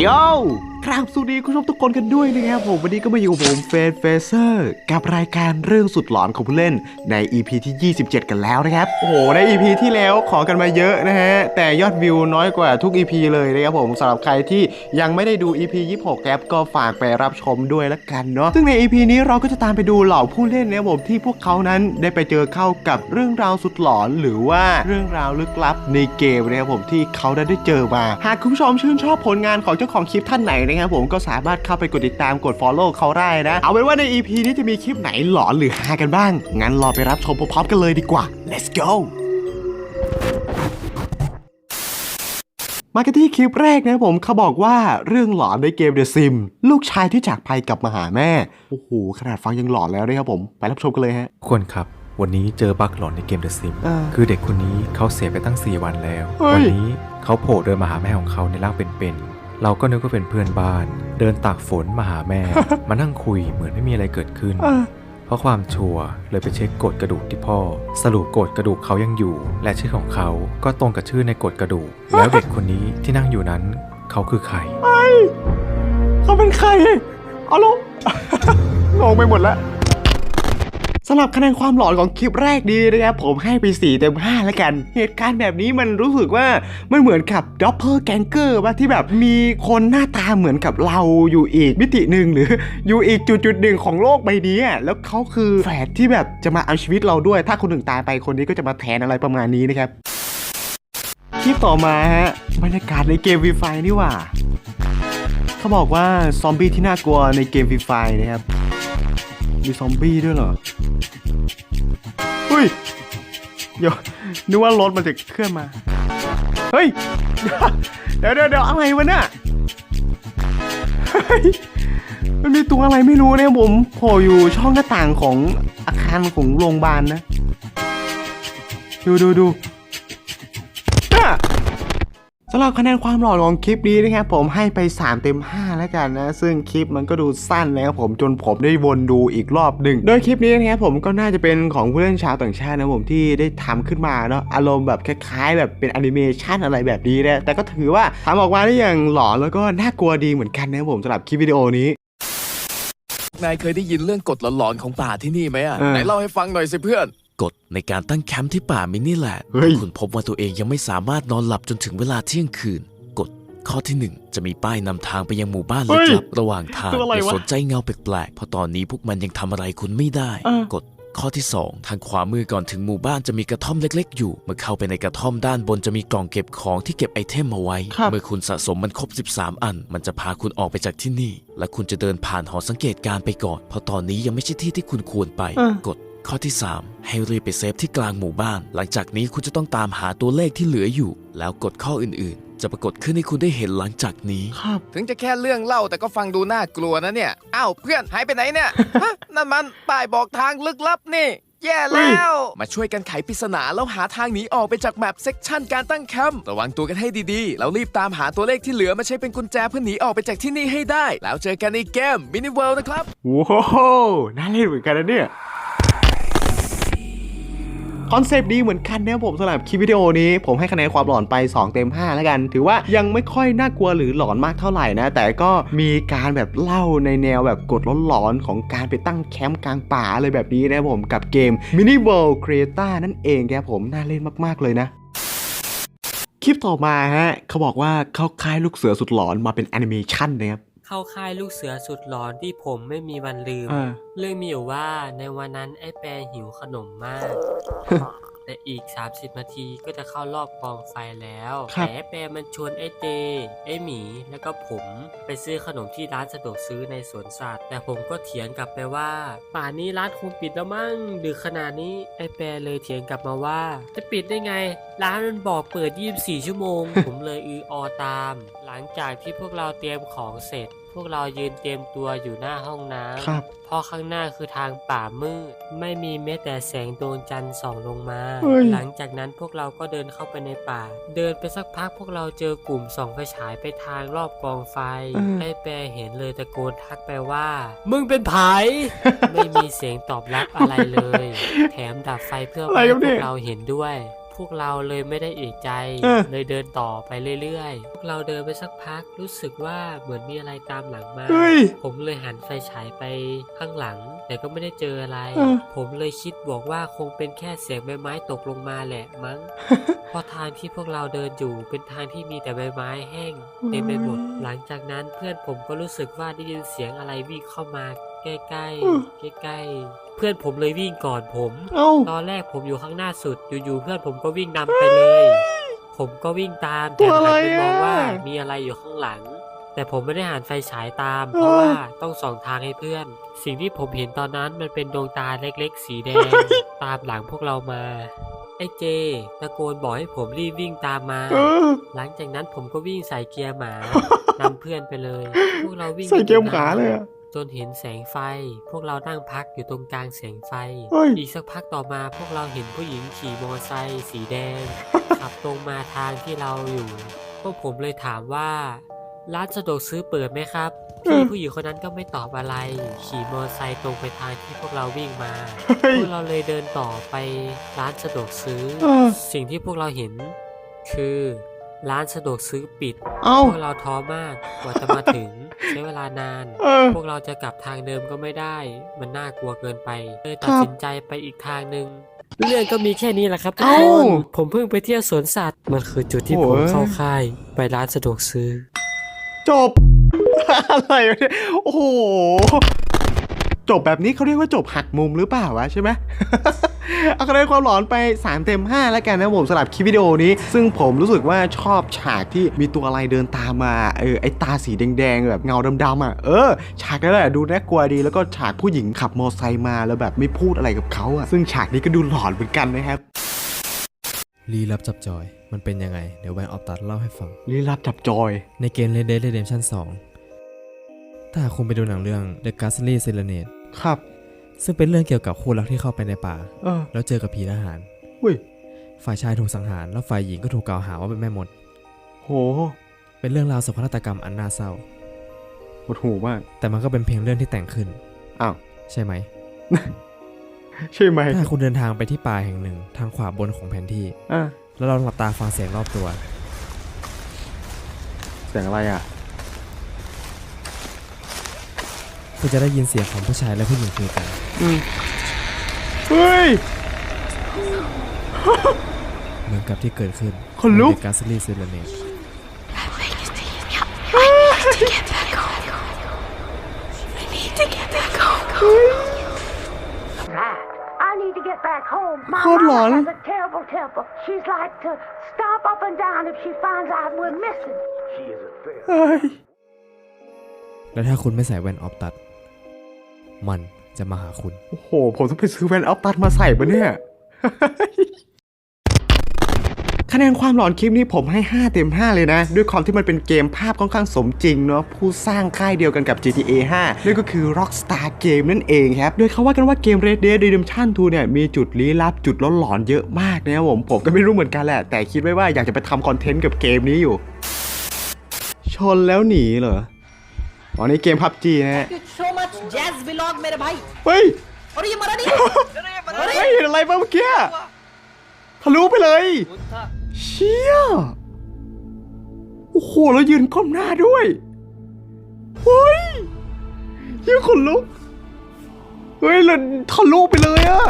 โย ครับสวัสดีคุณผู้ชมทุกคนกันด้วยนะครับผมวันนี้ก็มาอยู่กับผมเฟสเฟเซอร์กับรายการเรื่องสุดหลอนของผู้เล่นใน EP ที่ 27 กันแล้วนะครับ โอ้โห ใน EP ที่แล้วขอกันมาเยอะนะฮะ แต่ยอดวิวน้อยกว่าทุก EP เลยนะครับผมสำหรับใครที่ยังไม่ได้ดู EP 26ครับก็ฝากไปรับชมด้วยละกันเนาะซึ่งใน EP นี้เราก็จะตามไปดูเหล่าผู้เล่นนะครับผมที่พวกเขานั้นได้ไปเจอเข้ากับเรื่องราวสุดหลอนหรือว่าเรื่องราวลึกลับในเกมนะครับผมที่เขาได้เจอมา หากคุณผู้ชมชื่นชอบผลงานของเจ้าของคลิปท่านไหนนะครับผมก็สามารถเข้าไปกดติดตามกด Follow เขาได้นะ เอาเป็นว่าใน EP นี้จะมีคลิปไหนหลอนหรือฮากันบ้าง งั้นรอไปรับชมพร้อมๆกันเลยดีกว่า let's go มากันที่คลิปแรกนะผมเขาบอกว่าเรื่องหลอนในเกม The Sim ลูกชายที่จากภัยกลับมาหาแม่ โอ้โห ขนาดฟังยังหลอนแล้วนะครับผม ไปรับชมกันเลยฮะทุกคนครับ วันนี้เจอบั๊กหลอนในเกม The Sim อ่าคือเด็กคนนี้เขาเสียไปตั้ง 4 วันแล้ว เฮ้ย วันี้เขาโผล่เดินมาหาแม่ของเขาในร่างเป็นๆ เราก็นึกว่าเป็นเพื่อนบ้าน เดินตากฝนมาหาแม่ มานั่งคุยเหมือนไม่มีอะไรเกิดขึ้นอะเพราะความชัวร์เลยไปเช็คกดกระดูกที่พ่อ สรุปกดกระดูกเขายังอยู่ และชื่อของเขาก็ตรงกับชื่อในกดกระดูก แล้วเด็กคนนี้ที่นั่งอยู่นั้นเขาคือใคร เขาเป็นใครเอาลงงงไปหมดแล้วสำหรับคะแนนความหลอนของคลิปแรกนี้นะครับผมให้ไป 4 เต็ม 5 แล้วกัน เหตุการณ์แบบนี้มันรู้สึกว่ามันเหมือนกับด็อปเปอร์แกงเกอร์ว่าที่แบบมีคนหน้าตาเหมือนกับเราอยู่อีกมิติหนึ่งหรืออยู่อีกจุดจุดหนึ่งของโลกใบนี้แล้วเขาคือแฝดที่แบบจะมาเอาชีวิตเราด้วย ถ้าคนหนึ่งตายไปคนนี้ก็จะมาแทนอะไรประมาณนี้นะครับคลิปต่อมาฮะบรรยากาศในเกมวีไฟนี่ว่า เขาบอกว่าซอมบี้ที่น่ากลัวในเกมฟรีไฟนะครับ มีซอมบี้ด้วยเหรอเฮ้ย เดี๋ยวนึกว่ารถมันจะเคลื่อนมา เฮ้ย เดี๋ยวเดี๋ยวเดี๋ยวอะไรวะเนี่ยมันมีตัวอะไรไม่รู้เนี่ยผมโผล่อยู่ช่องหน้าต่างของอาคารของโรงพยาบาลนะ ดูดูดู สำหรับคะแนนความหล่อของคลิปนี้นะครับผมให้ไป 3 เต็ม 5 แล้วกันนะ ซึ่งคลิปมันก็ดูสั้นนะครับผมจนผมได้วนดูอีกรอบหนึ่ง โดยคลิปนี้นะครับผมก็น่าจะเป็นของผู้เล่นชาวต่างชาตินะผมที่ได้ทำขึ้นมาเนาะอารมณ์แบบคล้ายๆ แบบเป็นแอนิเมชันอะไรแบบนี้นะแต่ก็ถือว่าทำออกมาได้อย่างหล่อแล้วก็น่ากลัวดีเหมือนกันนะครับผมสำหรับคลิปวิดีโอนี้นายเคยได้ยินเรื่องกฎหลอนๆของป่าที่นี่ไหมอะเออไหนเล่าให้ฟังหน่อยสิเพื่อน กฎในการตั้งแคมป์ที่ป่ามินิแลนด์เฮ้ย คุณพบว่าตัวเองยังไม่สามารถนอนหลับจนถึงเวลาเที่ยงคืน กฎข้อที่หนึ่งจะมีป้ายนำทางไปยังหมู่บ้านลึกลับระหว่างทางตัวอะไรอย่าวะสนใจเงาแปลกๆเพราะตอนนี้พวกมันยังทำอะไรคุณไม่ได้ เออ กฎข้อที่2ทางขวามือก่อนถึงหมู่บ้านจะมีกระท่อมเล็ก ๆ อยู่ เมื่อเข้าไปในกระท่อมด้านบนจะมีกล่องเก็บของที่เก็บไอเทมมาไว้ ครับ เมื่อคุณสะสมมันครบ 13 อัน มันจะพาคุณออกไปจากที่นี่ และคุณจะเดินผ่านหอสังเกตการณ์ไปก่อน เพราะตอนนี้ยังไม่ใช่ที่ที่คุณควรไป เออ กฎ ข้อที่ 3 ให้รีบไปเซฟที่กลางหมู่บ้าน หลังจากนี้คุณจะต้องตามหาตัวเลขที่เหลืออยู่ แล้วกฎข้ออื่นๆ จะปรากฏขึ้นให้คุณได้เห็นหลังจากนี้ ครับ ถึงจะแค่เรื่องเล่าแต่ก็ฟังดูน่ากลัวนะเนี่ย อ้าวเพื่อนหายไปไหนเนี่ย ฮะนั่นมันป้ายบอกทางลึกลับนี่ แย่แล้ว มาช่วยกันไขปริศนาแล้วหาทางหนีออกไปจากแมปเซกชันการตั้งแคมป์ระวังตัวกันให้ดีๆ แล้วรีบตามหาตัวเลขที่เหลือมาใช้เป็นกุญแจเพื่อหนีออกไปจากที่นี่ให้ได้ แล้วเจอกันในเกมมินิเวิลด์นะครับว้าวน่าเล่นเหมือนกันนะเนี่ย คอนเซปต์ดีเหมือนกันนะครับผมสำหรับคลิปวิดีโอนี้ ผมให้คะแนนความหลอนไป 2 เต็ม 5 แล้วกัน ถือว่ายังไม่ค่อยน่ากลัวหรือหลอนมากเท่าไหร่นะ แต่ก็มีการแบบเล่าในแนวแบบกดหลอนๆของการไปตั้งแคมป์กลางป่าอะไรแบบนี้นะครับผมกับเกม Mini World Creator นั่นเองครับผมน่าเล่นมากๆเลยนะคลิปต่อมาฮะเขาบอกว่าเขาคล้ายลูกเสือสุดหลอนมาเป็นแอนิเมชันนะครับ เข้าค่ายลูกเสือสุดหลอนที่ผมไม่มีวันลืม อ่า เรื่องมีอยู่ว่าในวันนั้นไอ้แปรหิวขนมมาก แต่อีก 30 นาทีก็จะเข้ารอบกองไฟแล้วครับ แต่ไอ้แปรมันชวนไอ้เตไอ้หมีแล้วก็ผมไปซื้อขนมที่ร้านสะดวกซื้อในสวนสัตว์ แต่ผมก็เถียงกลับไปว่า ป่านนี้ร้านคงปิดแล้วมั้งดึกขนาดนี้ไอ้แปรเลยเถียงกลับมาว่า จะปิดได้ไง ร้านมันบอกเปิด 24 ชั่วโมง ผมเลยอืออตาม หลังจากที่พวกเราเตรียมของเสร็จ พวกเรายืนเตรียมตัวอยู่หน้าห้องน้ำครับ เพราะข้างหน้าคือทางป่ามืด ไม่มีแม้แต่แสงดวงจันทร์ส่องลงมา เฮ้ย หลังจากนั้นพวกเราก็เดินเข้าไปในป่า เดินไปสักพักพวกเราเจอกลุ่มส่องไฟฉายไปทางรอบกองไฟอืมไอ้แปรเห็นเลยตะโกนทักไปว่า มึงเป็นไผ ไม่มีเสียงตอบรับอะไรเลย แถมดับไฟเพื่ออะไรไม่ให้ครับพเนี่วย กเราเห็นด้วย พวกเราเลยไม่ได้เอกใจ เออ เลยเดินต่อไปเรื่อยๆ พวกเราเดินไปสักพักรู้สึกว่าเหมือนมีอะไรตามหลังมา เฮ้ย ผมเลยหันไฟฉายไปข้างหลัง แต่ก็ไม่ได้เจออะไร เออ ผมเลยคิดบอกว่าคงเป็นแค่เสียงใบไม้ตกลงมาแหละมั้ง เพราะทางที่พวกเราเดินอยู่เป็นทางที่มีแต่ใบไม้แห้งเต็มไปหมด หลังจากนั้นเพื่อนผมก็รู้สึกว่าได้ยินเสียงอะไรวิ่งเข้ามา ใกล้ๆใกล้ๆเพื่อนผมเลยวิ่งก่อนผมเอ้าตอนแรกผมอยู่ข้างหน้าสุด อยู่ๆเพื่อนผมก็วิ่งนำไปเลย ผมก็วิ่งตามตัแต่วอะไรหันไปมองว่าอะมีอะไรอยู่ข้างหลัง แต่ผมไม่ได้หันไฟฉายตามเออเพราะว่าต้องส่องทางให้เพื่อน สิ่งที่ผมเห็นตอนนั้นมันเป็นดวงตาเล็กๆ สีแดง ตามหลังพวกเรามาไอ้เจ ตะโกนบอกให้ผมรีบวิ่งตามมาเออหลังจากนั้นผมก็วิ่งใส่เกียร์หมานำเพื่อนไปเลย พวกเราวิ่งใส่เกมขาเลยอะ จนเห็นแสงไฟ พวกเรานั่งพักอยู่ตรงกลางแสงไฟเฮ้ยอีกสักพักต่อมาพวกเราเห็นผู้หญิงขี่มอเตอร์ไซค์สีแดง ขับตรงมาทางที่เราอยู่ พวกผมเลยถามว่า ร้านสะดวกซื้อเปิดไหมครับพี่ผู้หญิงคนนั้นก็ไม่ตอบอะไร ขี่มอเตอร์ไซค์ตรงไปทางที่พวกเราวิ่งมาเฮ้ยพวกเราเลยเดินต่อไปร้านสะดวกซื้อเออสิ่งที่พวกเราเห็น คือ ร้านสะดวกซื้อปิดเอ้าพวกเราท้อมากกว่าจะมาถึง ใช้เวลานาน เออ พวกเราจะกลับทางเดิมก็ไม่ได้ มันน่ากลัวเกินไปเลยตัดครับสินใจไปอีกทางหนึ่งเรื่องก็มีแค่นี้แหละครับทุกเอ้าคนผมเพิ่งไปเที่ยวสวนสัตว์ มันคือจุดที่โอ้ผมย เข้าค่าย ไปร้านสะดวกซื้อ จบ อะไรวะเนี่ยโอ้โห จบแบบนี้เขาเรียกว่าจบหักมุมหรือเปล่าวะใช่ไหมเอาคะแนนความหลอนไป 3 เต็ม 5 แล้วกันนะผมสำหรับคลิปวิดีโอนี้ ซึ่งผมรู้สึกว่าชอบฉากที่มีตัวอะไรเดินตามมาเออไอตาสีแดงๆ แบบเงาดำๆอะเออ ฉากนั้นแหละดูน่ากลัวดี แล้วก็ฉากผู้หญิงขับมอเตอร์ไซค์มาแล้วแบบไม่พูดอะไรกับเขาอะซึ่งฉากนี้ก็ดูหลอนเหมือนกันนะครับลี้ลับจับจอย มันเป็นยังไง เดี๋ยวแวนออฟตัดเล่าให้ฟังลี้ลับจับจอย ในเกม Red Dead Redemption 2 ถ้าหากคุณไปดูหนังเรื่อง The Ghastly Serenade ครับ ซึ่งเป็นเรื่องเกี่ยวกับคู่รักที่เข้าไปในป่า เออแล้วเจอกับผีทหาร อุ้ย ฝ่ายชายถูกสังหาร แล้วฝ่ายหญิงก็ถูกกล่าวหาว่าเป็นแม่มด โหเป็นเรื่องราวโศกนาฏกรรมอันน่าเศร้าหดหูมาก แต่มันก็เป็นเพียงเรื่องที่แต่งขึ้น อ้าว ใช่ไหม ใช่ไหมถ้าหากคุณเดินทางไปที่ป่าแห่งหนึ่งทางขวาบนของแผนที่ อะแล้วเราหลับตาฟังเสียงรอบตัว เสียงอะไรอะ คุณจะได้ยินเสียงของผู้ชายและผู้หญิงคุยกันอืมเฮ้ย เหมือนกับที่เกิดขึ้นคนลุกใน The Ghastly Serenade I need to get back home. My Hold mama on. has a terrible temper. She's like to stomp up and down if she finds out we're missing. เฮ้ยและถ้าคุณไม่ใส่แว่นออฟตัด มันจะมาหาคุณ โอ้โห ผมต้องไปซื้อแว่นอัพตัดมาใส่ปะเนี่ย คะแนนความหลอนคลิปนี้ผมให้ 5 เต็ม 5 เลยนะ ด้วยความที่มันเป็นเกมภาพค่อนข้างสมจริงเนาะผู้สร้างค่ายเดียวกันกับ GTA 5นั่นก็คือ Rockstar Game นั่นเองครับ โดยเขาว่ากันว่าเกม Red Dead Redemption 2 เนี่ย มีจุดลี้ลับจุดหลอนๆเยอะมากนะครับผมผมก็ไม่รู้เหมือนกันแหละ แต่คิดไว้ว่าอยากจะไปทำคอนเทนต์กับเกมนี้อยู่ ชนแล้วหนีเหรอ อันนี้เกมพับจีนะฮะเฮ้ยอยมาแล้วนี่ เฮ้ยเห็นอะไรบ้างเมื่อกี้ทะลุไปเลย เชี่ย โอ้โห แล้วยืนก้มหน้าด้วยเฮ้ยยืนขนลุก เฮ้ยแล้วทะลุไปเลยอะ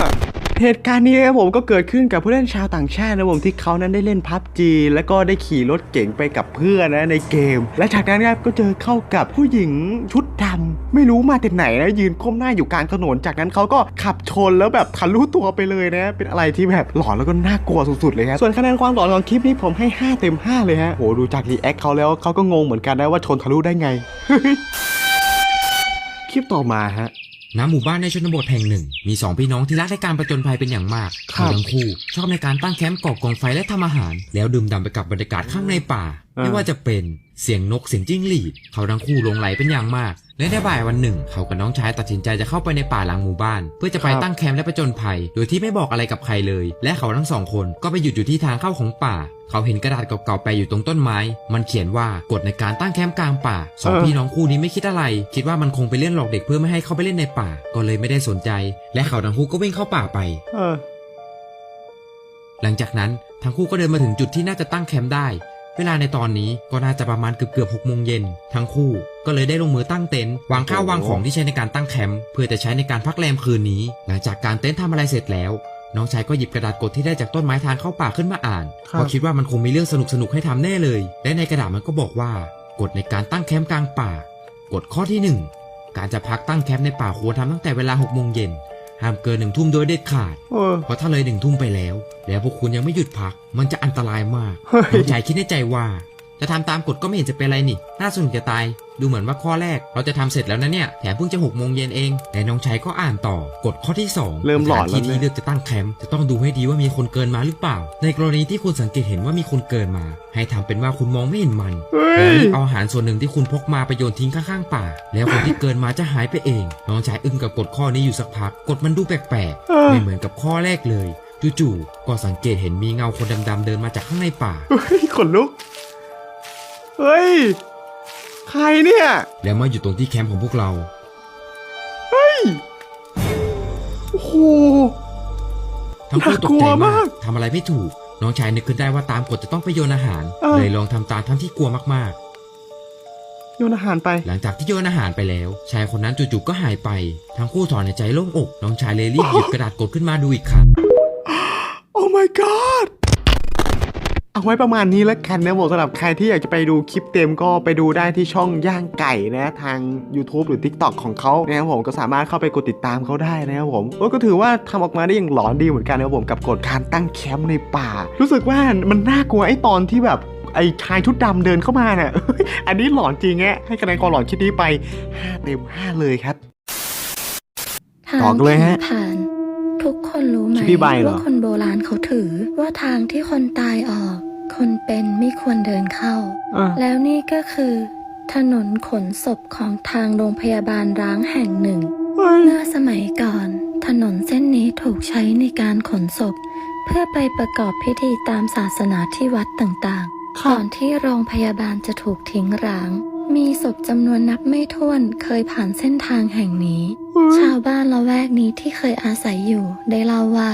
เหตุการณ์นี้ครับผมก็เกิดขึ้นกับผู้เล่นชาวต่างชาตินะผมที่เขานั้นได้เล่นพับจีแล้วก็ได้ขี่รถเก๋งไปกับเพื่อนนะในเกม และจากนั้นครับก็เจอเข้ากับผู้หญิงชุดดำไม่รู้มาแต่ไหนนะยืนก้มหน้าอยู่กลางถนนจากนั้นเขาก็ขับชนแล้วแบบทะลุตัวไปเลยนะ เป็นอะไรที่แบบหลอนแล้วก็น่ากลัวสุดๆเลยครับส่วนคะแนนความหลอนของคลิปนี้ผมให้ 5 เต็ม 5 เลยฮะโหดูจากรีแอคเขาแล้วเขาก็งงเหมือนกันนะว่าชนทะลุได้ไงคลิปต่อมาฮะ ณหมู่บ้านในชนบทแห่งหนึ่ง มีสองพี่น้องที่รักในการประจนภัยเป็นอย่างมากครัเขาบทั้งคู่ ชอบในการตั้งแคมป์ก่อกองไฟและทำอาหาร แล้วดื่มด่ำไปกับบรรยากาศข้างในป่า อ่า ไม่ว่าจะเป็น เสียงนกเสียงจิ้งหรีดเขาทั้งคู่หลงไหลเป็นอย่างมาก และในบ่ายวันหนึ่ง เขากับน้องชายตัดสินใจจะเข้าไปในป่าหลังหมู่บ้าน เพื่อจะไปตั้งแคมป์และประจนภัย โดยที่ไม่บอกอะไรกับใครเลย และเขาทั้งสองคนก็ไปหยุดอยู่ที่ทางเข้าของป่า เขาเห็นกระดาษเก่าๆแปะอยู่ตรงต้นไม้ มันเขียนว่ากฎในการตั้งแคมป์กลางป่าสองเออพี่น้องคู่นี้ไม่คิดอะไร คิดว่ามันคงไปเล่นหลอกเด็กเพื่อไม่ให้เข้าไปเล่นในป่า ก็เลยไม่ได้สนใจ และเขาทั้งคู่ก็วิ่งเข้าป่าไปเออหลังจากนั้นทั้งคู่ก็เดินมาถึงจุดที่น่าจะตั้งแคมป์ได้ เวลาในตอนนี้ก็น่าจะประมาณเกือบเกือบหกโมงเย็นทั้งคู่ก็เลยได้ลงมือตั้งเต็นท์วางข้าววางของที่ใช้ในการตั้งแคมป์เพื่อจะใช้ในการพักแรมคืนนี้ หลังจากการเต็นท์ทำอะไรเสร็จแล้ว น้องชายก็หยิบกระดาษกดที่ได้จากต้นไม้ทางเข้าป่าขึ้นมาอ่านครับเพราะคิดว่ามันคงมีเรื่องสนุกสนุกๆให้ทำแน่เลย และในกระดาษมันก็บอกว่ากฎในการตั้งแคมป์กลางป่ากฎข้อที่หนึ่งการจะพักตั้งแคมป์ในป่าควรทำตั้งแต่เวลาหกโมงเย็น ห้ามเกินหนึ่งทุ่มโดยเด็ดขาดเออเพราะถ้าเลยหนึ่งทุ่มไปแล้ว แล้วพวกคุณยังไม่หยุดพัก มันจะอันตรายมากเฮ้ยน้องชายคิดในใจว่า จะทำตามกฎก็ไม่เห็นจะเป็นไรนี่ น่าสนุกจะตาย ดูเหมือนว่าข้อแรกเราจะทำเสร็จแล้วนะเนี่ย แถมเพิ่งจะหกโมงเย็นเอง แต่น้องชายก็อ่านต่อ กฎข้อที่สองเริ่มหลอนสถาแล้วที่นะที่เลือกจะตั้งแคมป์จะต้องดูให้ดีว่ามีคนเกินมาหรือเปล่า ในกรณีที่คุณสังเกตเห็นว่ามีคนเกินมา ให้ทำเป็นว่าคุณมองไม่เห็นมันเฮ้แล้วยรีบเอาอาหารส่วนหนึ่งที่คุณพกมาไปโยนทิ้งข้างๆป่า แล้วคนที่เกินมาจะหายไปเอง น้องชายอึ้งกับกฎข้อนี้อยู่สักพัก กฎมันดูแปลกเออๆไม่เหมือนกับข้อแรกเลยจู่ๆก็สังเกตเห็นมีเงาคนดำๆเดินมาจากข้างในป่าเฮ้ยขนลุก เฮ้ย ใครเนี่ย แล้วมาอยู่ตรงที่แคมป์ของพวกเราโอ้โหทั้งคู่ตกใจน่ากลัวมามากกทำอะไรไม่ถูก น้องชายนึกขึ้นได้ว่าตามกฎจะต้องไปโยนอาหารเออเลยลองทำตามทั้งที่กลัวมากโยนอาหารไปๆหลังจากที่โยนอาหารไปแล้ว ชายคนนั้นจู่ๆก็หายไป ทั้งคู่ถอนหายใจโล่งอก น้องชายเลยรีบหยิบกระดาษกดขึ้นมาดูอีกครั้งโอ้ my god เอาไว้ประมาณนี้แล้วกันนะผมสำหรับใครที่อยากจะไปดูคลิปเต็มก็ไปดูได้ที่ช่องย่างไก่นะทาง YouTube หรือ TikTok ของเขานะครับผมก็สามารถเข้าไปกดติดตามเขาได้นะครับผมโอ้ยก็ถือว่าทำออกมาได้อย่างหลอนดีเหมือนกันนะครับผมกับกฎการตั้งแคมป์ในป่า รู้สึกว่ามันน่ากลัวไอ้ตอนที่แบบไอ้ชายชุดดำเดินเข้ามาน่ะอันนี้หลอนจริงแฮะให้คะแนนความหลอนคลิปนี้ไป5เต็ม5เลยครับต่อกันเลยฮะทางผ่าน ทุกคนรู้ไหมชื่อพี่ใบเหรอว่าคนโบราณเขาถือ ว่าทางที่คนตายออก คนเป็นไม่ควรเดินเข้าอะแล้วนี่ก็คือ ถนนขนศพของทางโรงพยาบาลร้างแห่งหนึ่งเฮ้ยเมื่อสมัยก่อน ถนนเส้นนี้ถูกใช้ในการขนศพ เพื่อไปประกอบพิธีตามศาสนาที่วัดต่างๆครับก่อนที่โรงพยาบาลจะถูกทิ้งร้าง มีศพจำนวนนับไม่ถ้วนเคยผ่านเส้นทางแห่งนี้ ชาวบ้านละแวกนี้ที่เคยอาศัยอยู่ได้เล่าว่า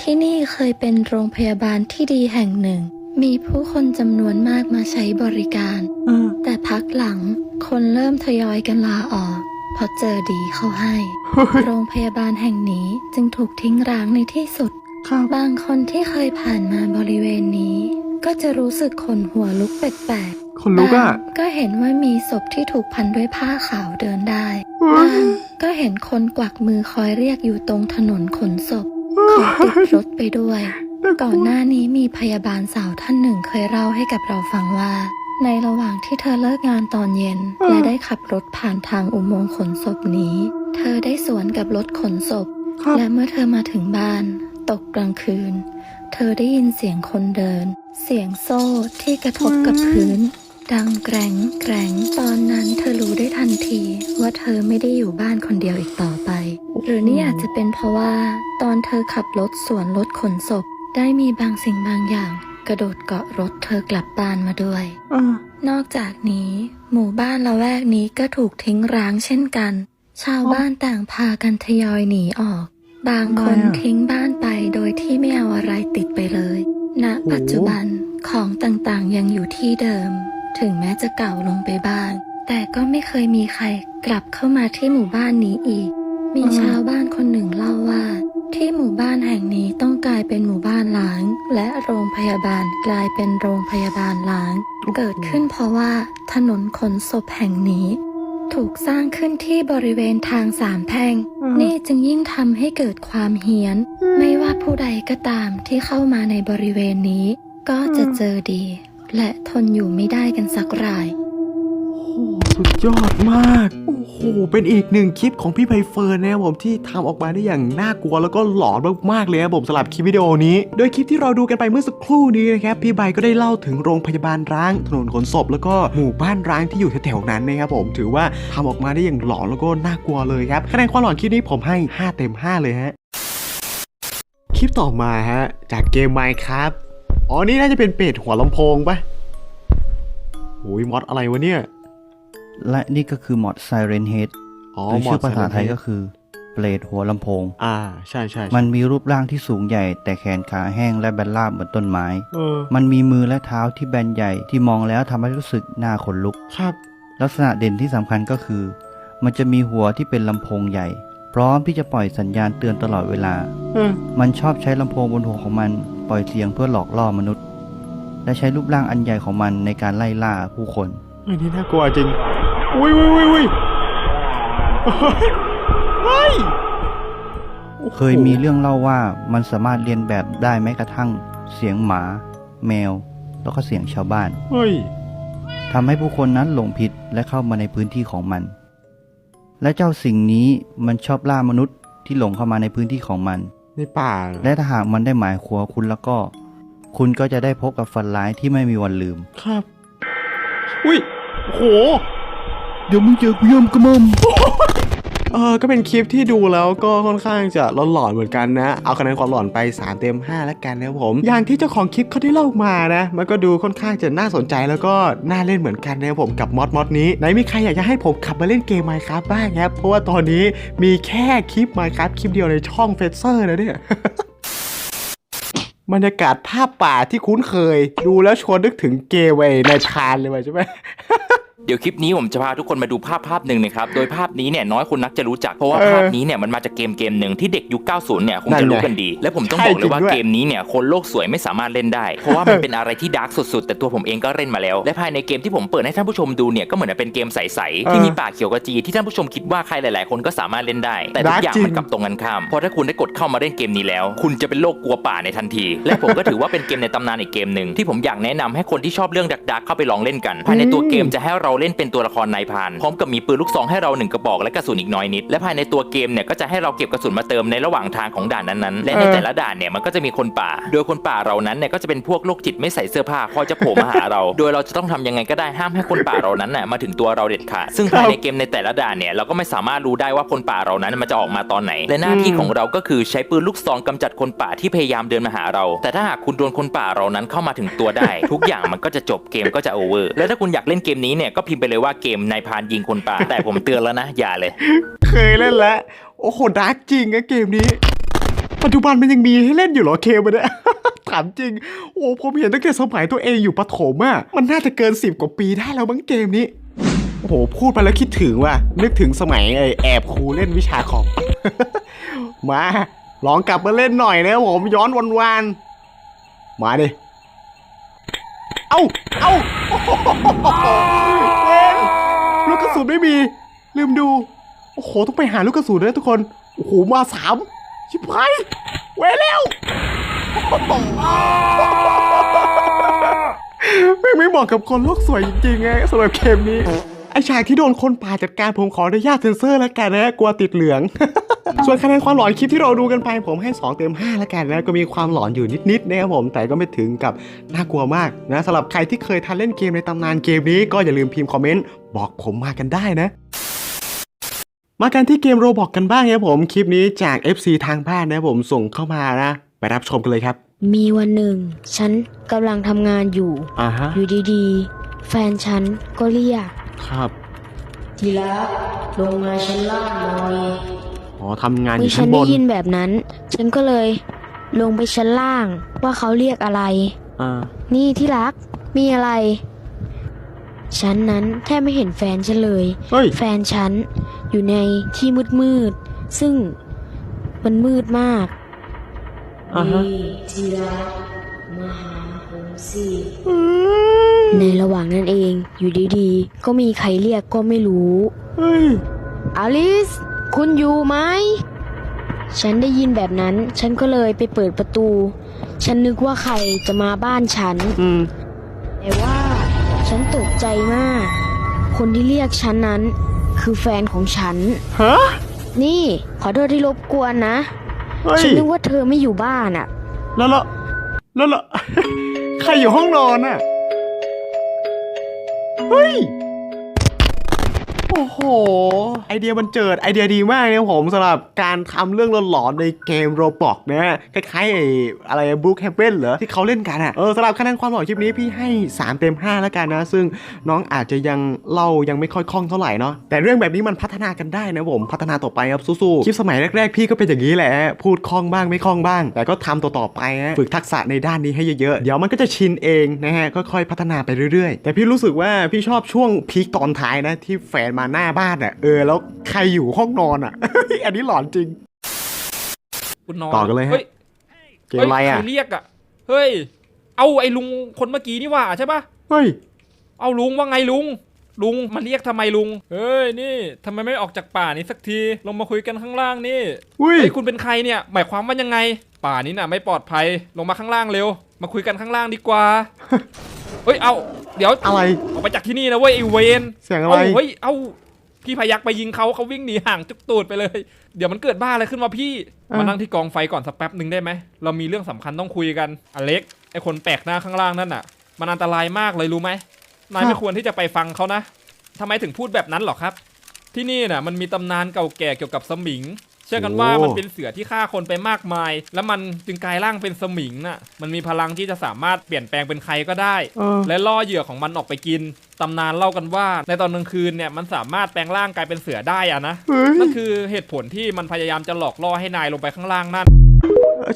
ที่นี่เคยเป็นโรงพยาบาลที่ดีแห่งหนึ่ง มีผู้คนจำนวนมากมาใช้บริการเออแต่พักหลังคนเริ่มทยอยกันลาออกเพราะเจอดีเข้าให้ โรงพยาบาลแห่งนี้จึงถูกทิ้งร้างในที่สุดครับบางคนที่เคยผ่านมาบริเวณนี้ ก็จะรู้สึกขนหัวลุกแปลก คนๆลุกอะบางก็เห็นว่ามีศพที่ถูกพันด้วยผ้าขาวเดินได้เฮ้บายงก็เห็นคนกวักมือคอยเรียกอยู่ตรงถนนขนศพขอติดรถไปด้วย ก่อนหน้านี้มีพยาบาลสาวท่านหนึ่งเคยเล่าให้กับเราฟังว่า ในระหว่างที่เธอเลิกงานตอนเย็น และได้ขับรถผ่านทางอุโมงค์ขนศพนี้ เธอได้สวนกับรถขนศพครับและเมื่อเธอมาถึงบ้าน ตกกลางคืน เธอได้ยินเสียงคนเดิน เสียงโซ่ที่กระทบกับพื้น ดังแกร่งแกร่งตอนนั้นเธอรู้ได้ทันที ว่าเธอไม่ได้อยู่บ้านคนเดียวอีกต่อไป หรือนี่อาจจะเป็นเพราะว่า ตอนเธอขับรถสวนรถขนศพ ได้มีบางสิ่งบางอย่าง กระโดดเกาะรถเธอกลับบ้านมาด้วยเออนอกจากนี้ หมู่บ้านละแวกนี้ก็ถูกทิ้งร้างเช่นกัน ชาวบ้านต่างพากันทยอยหนีออก บางคนทำไมอะทิ้งบ้านไปโดยที่ไม่เอาอะไรติดไปเลยณปัจจุบันของต่างๆยังอยู่ที่เดิม ถึงแม้จะเก่าลงไปบ้าง แต่ก็ไม่เคยมีใครกลับเข้ามาที่หมู่บ้านนี้อีก มีชาวบ้านคนหนึ่งเล่าว่า ที่หมู่บ้านแห่งนี้ต้องกลายเป็นหมู่บ้านล้าง และโรงพยาบาลกลายเป็นโรงพยาบาลล้าง เกิดขึ้นเพราะว่าถนนขนศพแห่งนี้ ถูกสร้างขึ้นที่บริเวณทางสามแพร่งอืมนี่จึงยิ่งทำให้เกิดความเฮี้ยน ไม่ว่าผู้ใดก็ตามที่เข้ามาในบริเวณนี้ ก็จะเจอดี และทนอยู่ไม่ได้กันสักราย โอ้สุดยอดมาก โอ้โห เป็นอีกหนึ่งคลิปของพี่ไพเฟิร์นนะครับผมที่ทำออกมาได้อย่างน่ากลัวแล้วก็หลอนมากๆเลยครับผมสำหรับคลิปวิดีโอนี้ โดยคลิปที่เราดูกันไปเมื่อสักครู่นี้นะครับพี่ใบก็ได้เล่าถึงโรงพยาบาลร้าง ถนนขนศพแล้วก็หมู่บ้านร้างที่อยู่แถวๆนั้นนะครับผมถือว่าทำออกมาได้อย่างหลอนแล้วก็น่ากลัวเลยครับคะแนนความหลอนคลิปนี้ผมให้ 5 เต็ม 5 เลยฮะคลิปต่อมาฮะจากเกมไมค์ครับ อ๋อ นี่น่าจะเป็นเป็ดหัวลำโพงปะโอ้ยมอดอะไรวะเนี่ย และนี่ก็คือมอด Siren Head อ๋อหรือมอชื่ดอภาษาไทย Siren Head ก็คือเปรตหัวลำโพง อ่าใช่ใช่ใช่มันมีรูปร่างที่สูงใหญ่ แต่แขนขาแห้งและแบนราบเหมือนต้นไม้เออมันมีมือและเท้าที่แบนใหญ่ที่มองแล้วทำให้รู้สึกหน้าขนลุก ครับ ลักษณะเด่นที่สำคัญก็คือ มันจะมีหัวที่เป็นลำโพงใหญ่ พร้อมที่จะปล่อยสัญญาณเตือนตลอดเวลาเออมันชอบใช้ลำโพงบนหัวของมัน ปล่อยเสียงเพื่อหลอกล่อมนุษย์ และใช้รูปร่างอันใหญ่ของมันในการไล่ล่าผู้คนอันนี้น่ากลัวจริงอุ้ยอุ้ยอุ้ยอุ้ยเฮ้ยโอ้โหเคยมีเรื่องเล่าว่ามันสามารถเรียนแบบได้แม้กระทั่ง เสียงหมา แมว แล้วก็เสียงชาวบ้านเฮ้ยทำให้ผู้คนนั้นหลงผิดและเข้ามาในพื้นที่ของมัน และเจ้าสิ่งนี้มันชอบล่ามนุษย์ที่หลงเข้ามาในพื้นที่ของมันในป่าและถ้าหากมันได้หมายขัวคุณแล้วก็ คุณก็จะได้พบกับฝันร้ายที่ไม่มีวันลืม ครับ อุ้ยโอ้โหเดี๋ยวมึงเจอกูย่ำกระมอม เออก็เป็นคลิปที่ดูแล้วก็ค่อนข้างจะหลอนๆเหมือนกันนะ เอาคะแนนความหลอนไป 3 เต็ม 5 แล้วกันนะครับผม อย่างที่เจ้าของคลิปเขาได้เล่ามานะ มันก็ดูค่อนข้างจะน่าสนใจแล้วก็น่าเล่นเหมือนกันนะครับผมกับมอดมอดนี้ไหนมีใครอยากจะให้ผมขับมาเล่นเกม Minecraft บ้างครับ เพราะว่าตอนนี้มีแค่คลิป Minecraft คลิปเดียวในช่องเฟเซอร์นะเนี่ยบรรยากาศภาพป่าที่คุ้นเคย ดูแล้วชวนนึกถึงเกมไอ้ในพานเลยว่ะใช่ไหม เดี๋ยวคลิปนี้ผมจะพาทุกคนมาดูภาพภาพหนึ่งนะครับ โดยภาพนี้เนี่ยน้อยคนนักจะรู้จัก เพราะว่าเออภาพนี้เนี่ยมันมาจากเกมเกมหนึ่งที่เด็กยุค 90 เนี่ยคงนั่นจะไงรู้กันดี และผมต้องใช่บอกเลยว่าจริงด้วยเกมนี้เนี่ยคนโลกสวยไม่สามารถเล่นได้ เพราะว่ามันเป็นอะไรที่ดาร์กสุดๆ แต่ตัวผมเองก็เล่นมาแล้ว และภายในเกมที่ผมเปิดให้ท่านผู้ชมดูเนี่ยก็เหมือนเป็นเกมใสๆที่มีป่าเขียวกระจีที่ท่านผู้ชมคิดว่าใครหลาย ๆ คนก็สามารถเล่นได้ แต่ทุกอย่างดาร์กจริงมันกลับตรงกันข้ามเพราะถ้าคุณได้กดเข้ามาเล่นเกมนี้แล้ว คุณจะเป็นโรคกลัวป่าในทันที และผมก็ถือว่าเป็นเกมในตำนานอีกเกมหนึ่งที่ผมอยากแนะนำให้คนที่ชอบเรื่องดักๆเข้าไปลองเล่นกัน ภายในตัวเกมจะให้เราเราเล่นเป็นตัวละครนายพานพร้อมกับมีปืนลูกซองให้เราหนึ่งกระบอกและกระสุนอีกน้อยนิด และภายในตัวเกมเนี่ยก็จะให้เราเก็บกระสุนมาเติมในระหว่างทางของด่านนั้นๆและในแต่ละด่านเนี่ยมันก็จะมีคนป่า โดยคนป่าเรานั้นเนี่ยก็จะเป็นพวกโรคจิตไม่ใส่เสื้อผ้าคอยจะโผล่มาหาเรา โดยเราจะต้องทำยังไงก็ได้ห้ามให้คนป่าเรานั้นน่ะมาถึงตัวเราเด็ดขาดซึ่งภายในเกมในแต่ละด่านเนี่ยเราก็ไม่สามารถรู้ได้ว่าคนป่าเรานั้นมันจะออกมาตอนไหน และหน้าที่ของเราก็คือใช้ปืนลูกซองกำจัดคนป่าที่พยายามเดินมาหาเรา แต่ถ้าหากคุณโดนคนป่าเรานั้นเข้ามาถึงตัวได้ ทุกอย่างมันก็จะจบเกมก็จะโอเวอร์และถ้าคุณอยากเล่นเกมนี้เนี่ยก็พิมพ์ไปเลยว่าเกมนายพรานยิงคนป่า แต่ผมเตือนแล้วนะ อย่าเลย เคยเล่นแล้ว โอ้โหดาร์กจริงอะเกมนี้ ปัจจุบันมันยังมีให้เล่นอยู่เหรอเกมมันเนี่ย ถามจริง โอ้ผมเห็นตั้งแต่สมัยตัวเองอยู่ประถมอะมันน่าจะเกิน10กว่าปีได้แล้วมั้งเกมนี้ โอ้โหพูดไปแล้วคิดถึงว่ะ นึกถึงสมัยไอ้แอบครูเล่นวิชาคอมมาลองกลับมาเล่นหน่อยนะผมย้อนวันวานๆมาดิ เอ้า เอ้าโอ้โหเวนลูกกระสุนไม่มี ลืมดู โอ้โห ต้องไปหาลูกกระสุนเลยทุกคน โอ้โห มาสามชิบหายเว้ยแล้วไม่ไม่เหมาะกับคนโลกสวยจริงๆไงสำหรับเกมนี้ ฉากที่โดนคนป่าจัดการผมขออนุญาตเซ็นเซอร์แล้วกันนะกลัวติดเหลือง ส่วนคะแนนความหลอนคลิปที่เราดูกันไป ผมให้ 2 เต็ม5แล้วกันนะก็มีความหลอนอยู่นิดๆนะครับผมแต่ก็ไม่ถึงกับน่ากลัวมากนะสำหรับใครที่เคยทันเล่นเกมในตำนานเกมนี้ก็อย่าลืมพิมพ์คอมเมนต์บอกผมมากันได้นะมากันที่เกมโรบอกกันบ้างนะครับผมคลิปนี้จาก FC ทางบ้านนะครับผมส่งเข้ามานะ ไปรับชมกันเลยครับ มีวันหนึ่ง ฉันกำลังทำงานอยู่ อ่าฮะ อยู่ดีๆ แฟนฉันก็เรียก ครับทีละลงมาชั้นล่างหน่อยอ๋อทำงานอเมื่ยู่อฉัชั้นนบได้นยินแบบนั้น ฉันก็เลยลงไปชั้นล่างว่าเขาเรียกอะไร อ่านี่ที่รักมีอะไร ฉันนั้นแทบไม่เห็นแฟนฉันเลย เฮ้ยแฟนฉันอยู่ในที่มืดมืดๆซึ่งมันมืดมาก อ่าฮะ นี่ทีรักมาหาผมสิ ในระหว่างนั้นเองอยู่ดีๆ ก็มีใครเรียกก็ไม่รู้เฮ้ยอลิส คุณอยู่ไหม ฉันได้ยินแบบนั้น ฉันก็เลยไปเปิดประตู ฉันนึกว่าใครจะมาบ้านฉันอืมแต่ว่า ฉันตกใจมาก คนที่เรียกฉันนั้น คือแฟนของฉัน ฮะ นี่ขอโทษที่รบกวนนะเฮ้ยฉันนึกว่าเธอไม่อยู่บ้านอะแล้วละแล้วละใครอยู่ห้องนอนอะ เฮ้ย โอ้โอ้โห ไอเดียมันเจิดไอเดียดีมากนะครับผมสำหรับการทำเรื่องหลอนๆในเกมโรบอกนะฮะคล้ายๆไอ้อะไรบุ๊กแฮปเปนเหรอที่เขาเล่นกันอะเออสำหรับคะแนนความหล่อคลิปนี้พี่ให้ 3 เต็ม 5 แล้วกันนะ ซึ่งน้องอาจจะยังเล่ายังไม่ค่อยคล่องเท่าไหร่เนาะแต่เรื่องแบบนี้มันพัฒนากันได้นะผมพัฒนาต่อไปครับสู้ๆคลิปสมัยแรกๆ พี่ก็เป็นอย่างนี้แหละพูดคล่องบ้างไม่คล่องบ้าง แต่ก็ทำต่อๆไปฮะฝึกทักษะในด้านนี้ให้เยอะๆเดี๋ยวมันก็จะชินเองนะฮะค่อยๆพัฒนาไปเรื่อยๆ แต่พี่รู้สึกว่าพี่ชอบช่วงพีคตอนท้ายนะที่แฟนมาหน้าบ้านอะเออแล้วใครอยู่ห้องนอนอะ อันนี้หลอนจริงคุณนอนต่อกันเลยฮะฮ้เกมอะไรอะใครเรียกอะเฮ้ย เอาไอ้ลุงคนเมื่อกี้นี่หว่าใช่ปะเฮ้ยเอาลุงว่าไงลุงลุงมาเรียกทำไมลุง เฮ้ยนี่ทำไมไม่ออกจากป่านี้สักที ลงมาคุยกันข้างล่างนี่อุ้ยเฮ้ยคุณเป็นใครเนี่ย หมายความว่ายังไง ป่านี้น่ะไม่ปลอดภัย ลงมาข้างล่างเร็ว มาคุยกันข้างล่างดีกว่า เฮ้ย เอาเดี๋ยวอะไร ออกไปจากที่นี่นะเว้ยไอ้เวนเสียงอะไร เฮ้ย เอาพี่พยักไปยิงเขาเขาวิ่งหนีห่างจุกตูดไปเลย เดี๋ยวมันเกิดบ้าอะไรขึ้นมาพี่ อะ มานั่งที่กองไฟก่อนสักแป๊บหนึ่งได้ไหม เรามีเรื่องสำคัญต้องคุยกัน อเล็ก ไอคนแปลกหน้าข้างล่างนั่นน่ะ มันอันตรายมากเลยรู้ไหม นายไม่ควรที่จะไปฟังเขานะทำไมถึงพูดแบบนั้นหรอครับ ที่นี่น่ะมันมีตำนานเก่าแก่เกี่ยวกับสมิง เชื่อกันว่าโอ้มันเป็นเสือที่ฆ่าคนไปมากมาย แล้วมันจึงกลายร่างเป็นสมิงน่ะ มันมีพลังที่จะสามารถเปลี่ยนแปลงเป็นใครก็ได้เออและล่อเหยื่อของมันออกไปกินตำนานเล่ากันว่า ในตอนกลางคืนเนี่ยมันสามารถแปลงร่างกลายเป็นเสือได้อะนะเฮ้ยนั่นคือเหตุผลที่มันพยายามจะหลอกล่อให้นายลงไปข้างล่างนั่น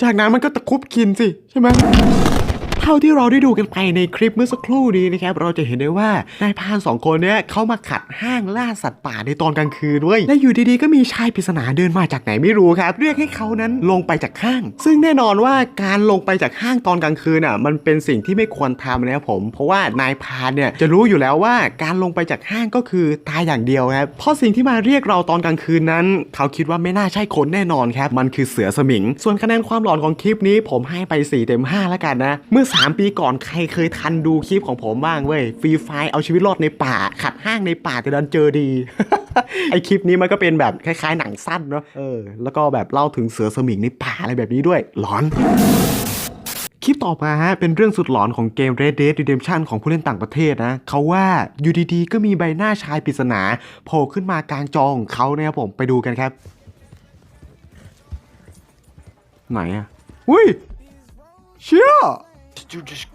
จากนั้นมันก็ตะครุบกินสิใช่ไหม เท่าที่เราได้ดูกันไปในคลิปเมื่อสักครู่นี้นะครับเราจะเห็นได้ว่านายพรานสองคนเนี้ยเขามาขัดห้างล่าสัตว์ป่าในตอนกลางคืนด้วยและอยู่ดีๆก็มีชายปริศนาเดินมาจากไหนไม่รู้ครับ เรียกให้เขานั้นลงไปจากห้าง ซึ่งแน่นอนว่าการลงไปจากห้างตอนกลางคืนอะมันเป็นสิ่งที่ไม่ควรทำนะครับผม เพราะว่านายพรานเนี่ยจะรู้อยู่แล้วว่าการลงไปจากห้างก็คือตายอย่างเดียวครับเพราะสิ่งที่มาเรียกเราตอนกลางคืนนั้น เขาคิดว่าไม่น่าใช่คนแน่นอนครับมันคือเสือสมิง ส่วนคะแนนความหลอนของคลิปนี้ผมให้ไป4เต็ม5แล้วกันนะเมื่อ3 ปีก่อนใครเคยทันดูคลิปของผมบ้างเว้ยฟรีไฟเอาชีวิตรอดในป่า ขัดห้างในป่าแต่ดันเจอดี ไอคลิปนี้มันก็เป็นแบบคล้ายๆหนังสั้นเนาะเออแล้วก็แบบเล่าถึงเสือสมิงในป่าอะไรแบบนี้ด้วยหลอนคลิปต่อมาฮะ เป็นเรื่องสุดหลอนของเกม Red Dead Redemption ของผู้เล่นต่างประเทศนะเขาว่าอยู่ดีๆ ก็มีใบหน้าชายปริศนาโผล่ขึ้นมากลางจอของเขานะครับผมไปดูกันครับ ไหนอะอุ้ย เชี่ย dude just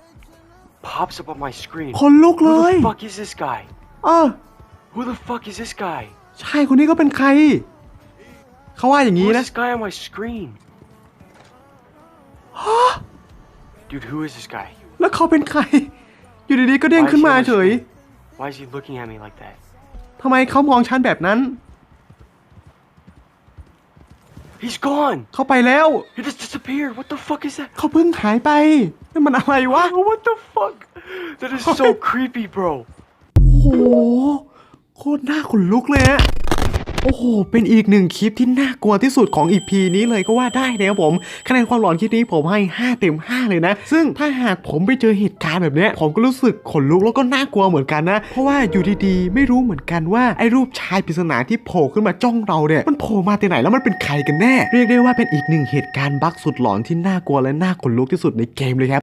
pops up on my screen. คนลุกเลย Who the fuck is this guy? เออ Who the fuck is this guy? ชายคนนี้ก็เป็นใคร เขาว่าอย่างนี้ Who is นะ this guy on my screen? Dude, who is this guy? แล้วเขาเป็นใคร อยู่ดีๆก็เด้งขึ้นมาเฉย Why is he looking at me like that? ทำไมเขามองฉันแบบนั้น He's gone. เขาไปแล้ว He just disappeared. What the fuck is that? เขาเพิ่งหายไปนั่นมันอะไรวะ What the fuck? That is so creepy, bro. โอ้โห โคตรน่าขนลุกเลยฮะ โอ้โห เป็นอีกหนึ่งคลิปที่น่ากลัวที่สุดของอีพีนี้เลยก็ว่าได้นะครับผมคะแนนความหลอนคลิปนี้ผมให้ 5 เต็ม 5 เลยนะ ซึ่งถ้าหากผมไปเจอเหตุการณ์แบบนี้ผมก็รู้สึกขนลุกแล้วก็น่ากลัวเหมือนกันนะ เพราะว่าอยู่ดีๆ ไม่รู้เหมือนกันว่าไอ้รูปชายปริศนาที่โผล่ขึ้นมาจ้องเราเนี่ยมันโผล่มาที่ไหนแล้วมันเป็นใครกันแน่ เรียกได้ว่าเป็นอีกหนึ่งเหตุการณ์บั๊กสุดหลอนที่น่ากลัวและน่าขนลุกที่สุดในเกมเลยครับ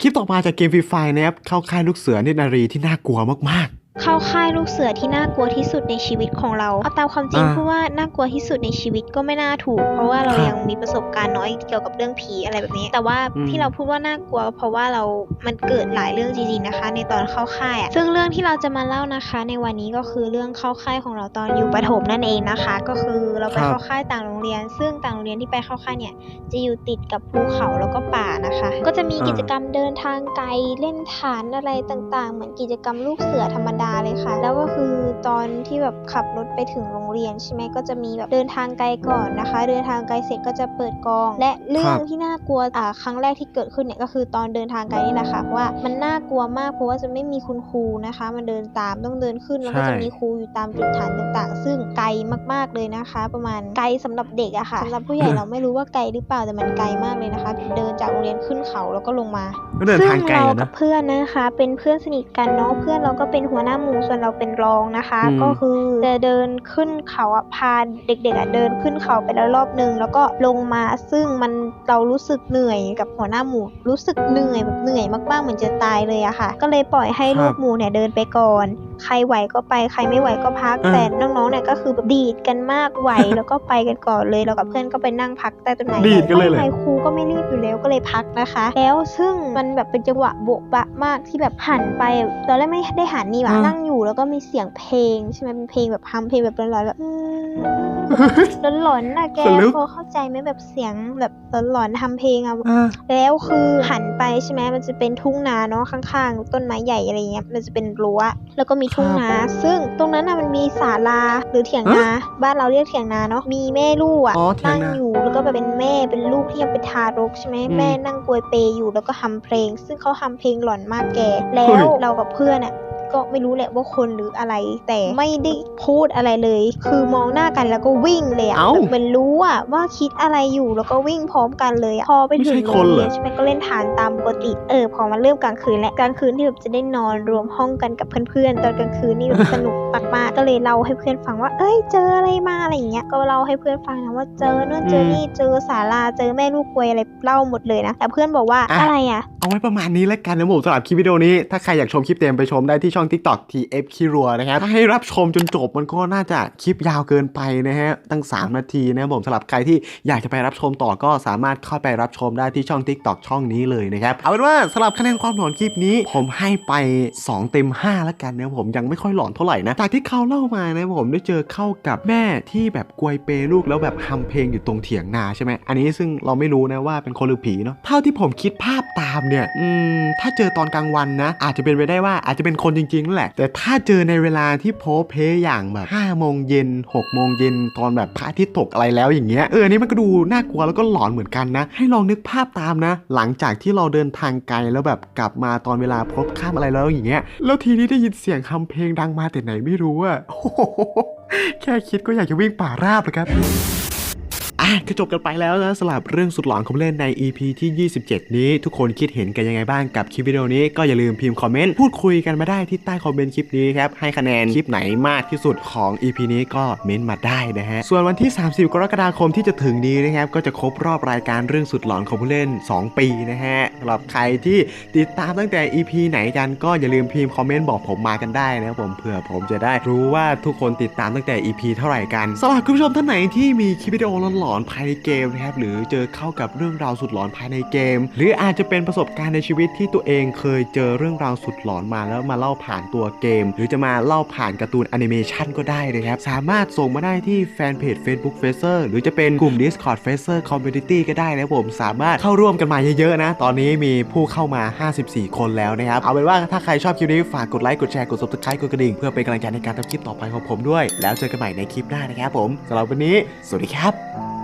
คลิปต่อมาจากเกมฟรีไฟนะครับเข้าค่ายลูกเสือเนตรนารีที่น่ากลัวมากๆ เข้าค่ายลูกเสือที่น่ากลัวที่สุดในชีวิตของเราเอาตามความจริงอ่าเพราะว่าน่ากลัวที่สุดในชีวิตก็ไม่น่าถูก เพราะว่าเราครับยังมีประสบการณ์น้อยเกี่ยวกับเรื่องผีอะไรแบบนี้ แต่ว่าอืม ที่เราพูดว่าน่ากลัว เพราะว่าเรามันเกิดหลายเรื่องจริงๆนะคะ ในตอนเข้าค่ายอะซึ่งเรื่องที่เราจะมาเล่านะคะ ในวันนี้ก็คือเรื่องเข้าค่ายของเราตอนอยู่ประถมนั่นเองนะคะ ก็คือเราไปครับ เข้าค่ายต่างโรงเรียน ซึ่งต่างโรงเรียนที่ไปเข้าค่ายเนี่ย จะอยู่ติดกับภูเขาแล้วก็ป่านะคะ ก็จะมีกิจกรรมเดินทางไกลเล่นฐานอะไรต่างๆ เหมือนกิจกรรมลูกเสือธรรมดาเลยค่ะ แล้วก็คือตอนที่แบบขับรถไปถึงโรง เรียนใช่ไหมก็จะมีแบบเดินทางไกลก่อนนะคะ เดินทางไกลเสร็จก็จะเปิดกอง และเรื่องที่น่ากลัวอ่าครั้งแรกที่เกิดขึ้นเนี่ยก็คือตอนเดินทางไกลนี่แหละค่ะเพราะว่ามันน่ากลัวมากเพราะว่าจะไม่มีคุณครูนะคะ มันเดินตามต้องเดินขึ้นแล้วก็จะมีครูอยู่ตามจุดฐานต่างๆ ซึ่งไกลมากๆเลยนะคะ ประมาณไกลสำหรับเด็กอะค่ะสำหรับผู้ใหญ่เราไม่รู้ว่าไกลหรือเปล่าแต่มันไกลมากเลยนะคะ เดินจากโรงเรียนขึ้นเขาแล้วก็ลงมาก็เดินทางไกลซึ่อะเรานะกับเพื่อนนะคะ เป็นเพื่อนสนิทกันเนาะเพื่อนเราก็เป็นหัวหน้าหมู่ส่วนเราเป็นรองนะคะอืมก็คือจะเดินขึ้นเขาอะพาเด็กๆอะเดินขึ้นเขาไปแล้วรอบนึง แล้วก็ลงมาซึ่งมันเรารู้สึกเหนื่อยกับหัวหน้าหมู่รู้สึกเหนื่อยแบบเหนื่อยมากๆเหมือนจะตายเลยอะค่ะ ก็เลยปล่อยให้ครับลูกหมูเนี่ยเดินไปก่อน ใครไหวก็ไปใครไม่ไหวก็พักอ่าแต่น้องๆเนี่ยก็คือแบบดีดกันมากไหวแล้วก็ไปกันก่อนเลยแล้วกับเพื่อนก็ไปนั่งพักใต้ต้นไม้ดีดกันเลยเหรอไม่ป็ไรครูก็ไม่รีบอยู่แล้วก็เลยพักนะคะ แล้วซึ่งมันแบบเป็นจังหวะโบ๊ะบะมากที่แบบหันไปตอนแรกไม่ได้หันนี่หว่าอ่านั่งอยู่แล้วก็มีเสียงเพลงใช่ไหมเป็นเพลงแบบฮัมเพลงแบบร้อนๆแบบหลอนๆน่ะแกขนลุกพอเข้าใจไหมแบบเสียงแบบหลอนๆทำเพลงอะอ่าแล้วคือหันไปใช่ไหมมันจะเป็นทุ่งนาเนาะข้างๆ ต้นไม้ใหญ่อะไรเงี้ยมันจะเป็นรั้วแล้วก็มีทุ่งนา ซึ่งตรงนั้นน่ะมันมีศาลาหรือเถียงนาบ้านเราเรียกเถียงนาเนาะมีแม่ลูกอะอ๋อเถียงนั่งนาอยู่แล้วก็แบบเป็นแม่เป็นลูกที่ยังเป็นทารกใช่ไหมอืมแม่นั่งกวยเปยอยู่แล้วก็ทำเพลง ซึ่งเขาทำเพลงหลอนมากแกแล้เฮ้วยเรากับเพื่อนอะ ก็ไม่รู้แหละว่าคนหรืออะไร แต่ไม่ได้พูดอะไรเลย คือมองหน้ากันแล้วก็วิ่งเลยอะเอ้าแบบเหมันรู้อะว่าคิดอะไรอยู่แล้วก็วิ่งพร้อมกันเลยอะพอไปไม่ถึใช่งคนโรงเหรเรีอยนใช่ไหมก็เล่นฐานตามปกติเออพอมันเริ่มกลางคืนแล้วกลางคืนที่แบบจะได้นอนรวมห้องกันกับเพื่อนๆตอนกลางคืนนี่แบบ สนุกมากๆก็เลยเล่าให้เพื่อนฟังว่า เอ้ยเจออะไรมาอะไรอย่างเงี้ยก็เล่าให้เพื่อนฟังนะว่าเจอนู่นเจอนี่เจอศาลาเจอแม่ลูกกวยอะไรเล่าหมดเลยนะแต่เพื่อนบอกว่าอะ อะไรอะ เอาไว้ประมาณนี้แล้วกันนะผมสำหรับคลิปวิดีโอนี้ ถ้าใครอยากชมคลิปเต็มไปชมได้ที่ช่อง TikTok TF คิรัวนะครับ ถ้าให้รับชมจนจบมันก็น่าจะคลิปยาวเกินไปนะฮะ ตั้ง 3 นาทีนะครับผมสำหรับใครที่อยากจะไปรับชมต่อก็สามารถเข้าไปรับชมได้ที่ช่อง TikTok ช่องนี้เลยนะครับเอาเป็นว่าสำหรับคะแนนความหลอนคลิปนี้ ผมให้ไป 2 เต็ม 5 แล้วกันนะผมยังไม่ค่อยหลอนเท่าไหร่นะจากที่เขาเล่ามานะผมได้เจอเข้ากับแม่ที่แบบกวยเปลูกแล้วแบบทำเพลงอยู่ตรงเถียงนาใช่ไหมอันนี้ซึ่งเราไม่รู้นะว่าเป็นคนหรือผีเนาะเท่าที่ผมคิดภาพตามเนี่ยถ้าเจอตอนกลางวันนะ อาจจะเป็นไปได้ว่าอาจจะเป็นคนจริงๆนั่นแหละ แต่ถ้าเจอในเวลาที่โพสเพอย่างแบบ5โมงเย็น6โมงเย็นตอนแบบพระอาทิตย์ตกอะไรแล้วอย่างเงี้ยเออนนี้มันก็ดูน่ากลัวแล้วก็หลอนเหมือนกันนะ ให้ลองนึกภาพตามนะ หลังจากที่เราเดินทางไกลแล้วแบบกลับมาตอนเวลาพบข้ามอะไรแล้วอย่างเงี้ยแล้วทีนี้ได้ยินเสียงคำเพลงดังมาแต่ไหนไม่รู้อะโอ้โหแค่คิดก็อยากจะวิ่งป่าราบเลยครับ อะก็จบกันไปแล้วนะสำหรับเรื่องสุดหลอนของเล่นใน EP ที่ 27 นี้ ทุกคนคิดเห็นกันยังไงบ้างกับคลิปวิดีโอนี้ก็อย่าลืมพิมพ์คอมเมนต์พูดคุยกันมาได้ที่ใต้คอมเมนต์คลิปนี้ครับให้คะแนนคลิปไหนมากที่สุดของ EP นี้ก็เม้นต์มาได้นะฮะส่วนวันที่ 30 กรกฎาคมที่จะถึงนี้นะครับก็จะครบรอบรายการเรื่องสุดหลอนของผู้เล่น 2 ปีนะฮะสำหรับใครที่ติดตามตั้งแต่ EP ไหนกันก็อย่าลืมพิมพ์คอมเมนต์บอกผมมากันได้นะครับผมเผื่อผมจะได้รู้ว่าทุกคนติดตามตั้งแต่ EP เท่าไหร่กันสำหรับคุณผู้ชมท่านไหนที่มีคลิปวิดีโอหลอนๆภายในเกมนะครับหรือเจอเข้ากับเรื่องราวสุดหลอนภายในเกม หรืออาจจะเป็นประสบการณ์ในชีวิตที่ตัวเองเคยเจอเรื่องราวสุดหลอนมาแล้วมาเล่าผ่านตัวเกม หรือจะมาเล่าผ่านการ์ตูนแอนิเมชันก็ได้นะครับสามารถส่งมาได้ที่แฟนเพจ Facebook f a c e r หรือจะเป็นกลุ่ม Discord f a c e r Community ก็ได้นะผมสามารถเข้าร่วมกันมาเยอะๆนะ ตอนนี้มีผู้เข้ามา 54 คนแล้วนะครับ เอาเป็นว่าถ้าใครชอบคลิปนี้ฝากกดไลค์กดแชร์กด subscribe กดกระดิ่งเพื่อเป็นกำลังใจในการทำคลิปต่อไปของผมด้วย แล้วเจอกันใหม่ในคลิปหน้านะครับผมสำหรับวันนี้ สวัสดีครับ